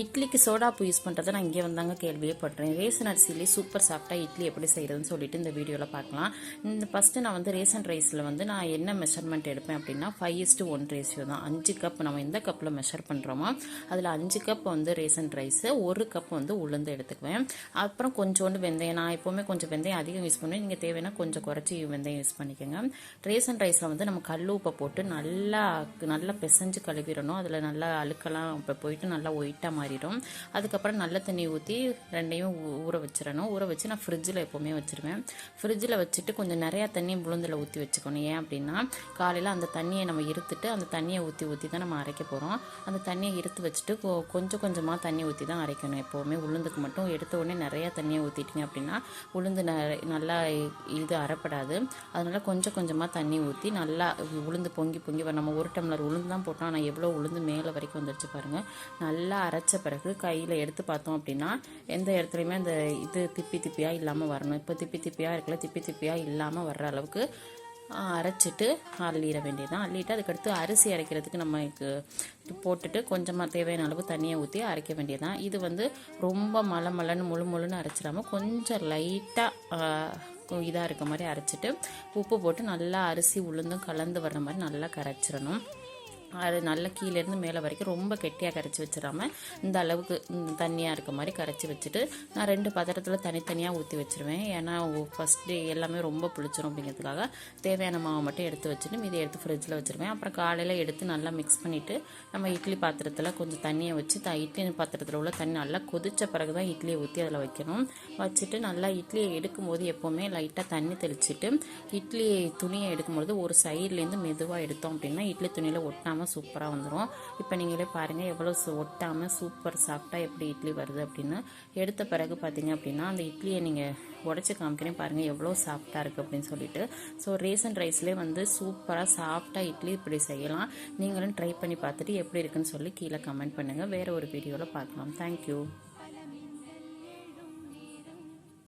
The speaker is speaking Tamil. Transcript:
இட்லிக்கு சோடாப்பு யூஸ் பண்ணுறதை நான் இங்கே வந்தாங்க கேள்வியே படுறேன் ரேசன் அரிசியிலே சூப்பர் சாஃப்டாக இட்லி எப்படி செய்கிறதுன்னு சொல்லிட்டு இந்த வீடியோவில் பார்க்கலாம். இந்த ஃபஸ்ட்டு நான் வந்து ரேசன் ரைஸில் வந்து நான் என்ன மெஷர்மெண்ட் எடுப்பேன் அப்படின்னா ஃபைவ் இஸ்ட்டு ஒன் ரேஷியோ தான். அஞ்சு கப் நம்ம எந்த கப்பில் மெஷர் பண்ணுறோமோ அதில் அஞ்சு கப் வந்து ரேசன் ரைஸு ஒரு கப் வந்து உளுந்து எடுத்துக்குவேன். அப்புறம் கொஞ்சோண்டு வெந்தயம் நான் எப்போவுமே கொஞ்சம் வெந்தயம் அதிகம் யூஸ் பண்ணுவேன். நீங்கள் தேவைன்னா கொஞ்சம் குறைச்சி வெந்தயம் யூஸ் பண்ணிக்கோங்க. ரேசன் ரைஸில் வந்து நம்ம கல் உப்பை போட்டு நல்லா நல்லா பிசைஞ்சு கழுவிடணும். அதில் நல்லா அழுக்கெல்லாம் இப்போ போயிட்டு நல்லா ஒயிட்டாக மாறிடும். அதுக்கப்புறம் நல்ல தண்ணி ஊற்றி ரெண்டையும் ஊ- ஊற வச்சிடணும். ஊற வச்சு நான் ஃப்ரிட்ஜில் எப்போவுமே வச்சுருவேன். ஃப்ரிட்ஜில் வச்சுட்டு கொஞ்சம் நிறையா தண்ணியை உளுந்தில் ஊற்றி வச்சுக்கணும். ஏன் அப்படின்னா காலையில் அந்த தண்ணியை நம்ம இருத்துட்டு அந்த தண்ணியை ஊற்றி ஊற்றி தான் நம்ம அரைக்க போகிறோம் அந்த தண்ணியை இருத்து வச்சுட்டு கொ- கொஞ்சம் கொஞ்சமாக தண்ணி ஊற்றி தான் அரைக்கணும் எப்போவுமே. உளுந்துக்கு மட்டும் எடுத்த உடனே நிறையா தண்ணியை ஊற்றிட்டீங்க அப்படின்னா உளுந்து ந- நல்லா இது அரைப்படாது அதனால் கொஞ்சம் கொஞ்சமாக தண்ணி ஊற்றி நல்லா உளுந்து பொங்கி பொங்கி நம்ம ஒரு டம்ளர் உளுந்து தான் போட்டோம். ஆனால் எவ்வளோ உளுந்து மேலே வரைக்கும் வந்துடுச்சு பாருங்கள் நல்லா அரைச்ச பிறகு கையில் எடுத்து பார்த்தோம் அப்படின்னா எந்த இடத்துலையுமே அந்த இது திப்பி திப்பியாக இல்லாமல் வரணும். இப்போ திப்பி திப்பியாக இருக்கல திப்பி திப்பியாக இல்லாமல் வர்ற அளவுக்கு அரைச்சிட்டு அள்ளிட வேண்டியதுதான். அள்ளிட்டு அதுக்கடுத்து அரிசி அரைக்கிறதுக்கு நம்ம போட்டுட்டு கொஞ்சமாக தேவையான அளவு தண்ணியை ஊற்றி அரைக்க வேண்டியதுதான். இது வந்து ரொம்ப மலை மலைன்னு முழு முழுன்னு அரைச்சிடாமல் கொஞ்சம் லைட்டாக இதாக இருக்க மாதிரி அரைச்சிட்டு உப்பு போட்டு நல்லா அரிசி உளுந்தும் கலந்து வர்ற மாதிரி நல்லா கரைச்சிடணும். அது நல்லா கீழேருந்து மேலே வரைக்கும் ரொம்ப கெட்டியாக கரைச்சி வச்சிடாமல் இந்த அளவுக்கு தண்ணியாக இருக்க மாதிரி கரைச்சி வச்சுட்டு நான் ரெண்டு பாத்திரத்தில் தனித்தனியாக ஊற்றி வச்சிருவேன். ஏன்னா ஃபஸ்ட்டு எல்லாமே ரொம்ப புளிச்சிரும் அப்படிங்கிறதுக்காக தேவையான மாவை மட்டும் எடுத்து வச்சுட்டு மீதி எடுத்து ஃப்ரிட்ஜில் வச்சிருவேன். அப்புறம் காலையில் எடுத்து நல்லா மிக்ஸ் பண்ணிவிட்டு நம்ம இட்லி பாத்திரத்தில் கொஞ்சம் தண்ணியை வச்சு த இட்லி பாத்திரத்தில் உள்ள தண்ணி நல்லா கொதித்த பிறகு தான் இட்லியை ஊற்றி அதில் வைக்கணும். வச்சுட்டு நல்லா இட்லியை எடுக்கும்போது எப்போவுமே லைட்டாக தண்ணி தெளிச்சுட்டு இட்லி துணியை எடுக்கும்பொழுது ஒரு சைட்லேருந்து மெதுவாக எடுத்தோம் அப்படின்னா இட்லி துணியில் ஒட்டாமல் சூப்பராக வந்துடும் இப்போ நீங்களே பாருங்கள் எவ்வளோ ஒட்டாமல் சூப்பர் சாஃப்டாக எப்படி இட்லி வருது அப்படின்னு. எடுத்த பிறகு பார்த்தீங்க அப்படின்னா அந்த இட்லியை நீங்கள் உடச்சி காமிக்கிறேன் பாருங்கள் எவ்வளோ சாஃப்டாக இருக்குது அப்படின்னு சொல்லிட்டு. ஸோ ரேசன் ரைஸ்லேயே வந்து சூப்பராக சாஃப்டாக இட்லி இப்படி செய்யலாம். நீங்களும் ட்ரை பண்ணி பார்த்துட்டு எப்படி இருக்குன்னு சொல்லி கீழே கமெண்ட் பண்ணுங்கள் வேறு ஒரு வீடியோவில் பார்க்கலாம். தேங்க்யூ